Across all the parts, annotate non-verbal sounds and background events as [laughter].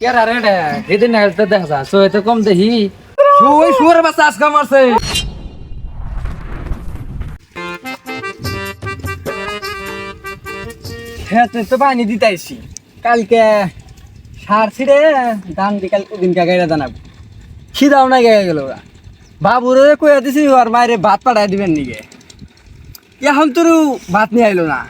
কেরা রে রে? দিদিন না হেলতে দেখা সো এত কম দেখি। ওই শুয়ার বাচ্চা আজকে মারছে। হ্যাঁ তুই তো পানি দিতাইছি কালকে সার ছিড়ে ধান বিকাল দিন কা গাইরা জানাব। খিদাও না গেল বাবুরে কইয়া দিছি আর মায়ের ভাত পাঠাই দিবেন নিগে এখন তোর ভাত নিয়ে আইলো না।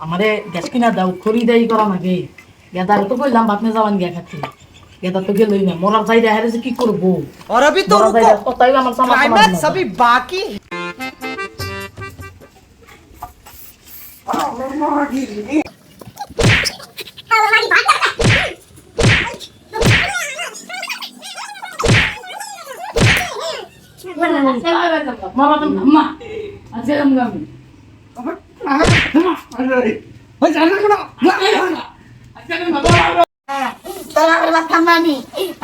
আমারে গ্যাস কিনা দাও খড়ি দেই করা নাকি গেদারে তো কইলাম ভাত নিয়ে যাওয়ান গিয়া খাচ্ছি তো গেলই না মরার হারে যে কি করব? বাকি। [laughs]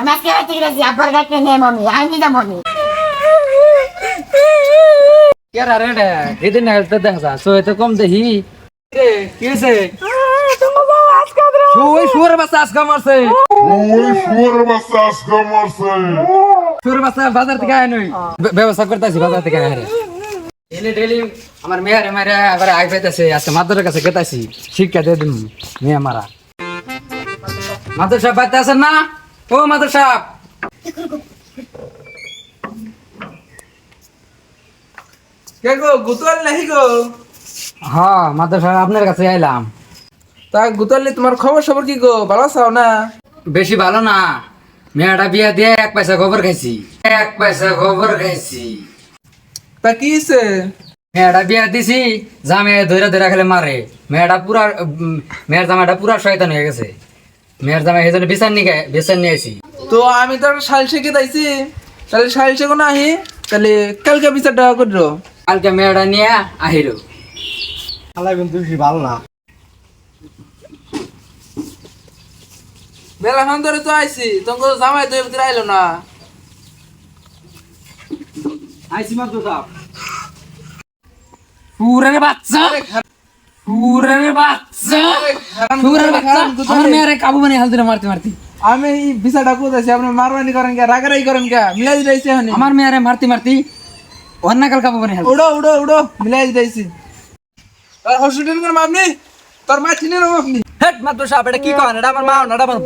আজকে রাতে গেছি আব্বার গাছে নেই মমি আমি মমি না হেলতে দেখা। যা বাজার থেকে আয় নই। ব্যবস্থা করতেছি বাজার থেকে আয় ডেলি ডেলি আমার মেয়ারে মারে আবার আই পাইতেছে। আজকে মাদরের কাছে গেতাছি শিক্ষা দিয়ে দিন মেয়ে মারা। মাদর সাহেব বাইতে আছেন না? ও মাদর সাহেব কে গো গুতল নাহি গো? হ্যাঁ মাদর সাহেব আপনার কাছে আইলাম। তা গুতলি তোমার খবর সবর কি গো? ভালো আছো না? বেশি ভালো না। মেয়েটা বিয়া দিয়ে এক পয়সা খবর খাইছি। এক পয়সা খবর খাইছি। তা কি হইছে? মেয়েটা বিয়া দিছি জামে ধরে ধরে খেলে মারে। মেয়েটা পুরা মেয়ের জামাটা পুরা শয়তান হয়ে গেছে। মেয়ের জামা এই জন্য বিচার নিয়ে বিচার নিয়ে আসি তো আমি তো শাল শিখে দাইছি তাহলে শাল শেখো না আহি? তাহলে কালকে বিচারটা করো। কালকে মেয়েটা নিয়ে আহিল বেলা খান ধরে তো আইছি তোমাকে জামাই দুই ভিতরে আইলো না আইসি মাত্র সাপ পুরের বাচ্চা পুরের বাচ্চা পুরের বাচ্চা আমার মেয়েরে কাবু বানিয়ে হাল দিলে মারতে মারতে আমি এই বিচারটা করতেছি আপনি মারবানি করেন কে রাগারাই করেন কে মিলাই দিতেছি এখন আমার মেয়েরে মারতে মারতে অন্য কাল কাবু বানিয়ে হাল উড়ো উড়ো উড়ো মিলাই দিতেছি তোর হসপিটাল করে আপনি তোর মা চিনে নেব আপনি। হেট মাত্র সাপ এটা কি কন এটা আমার মা না আমার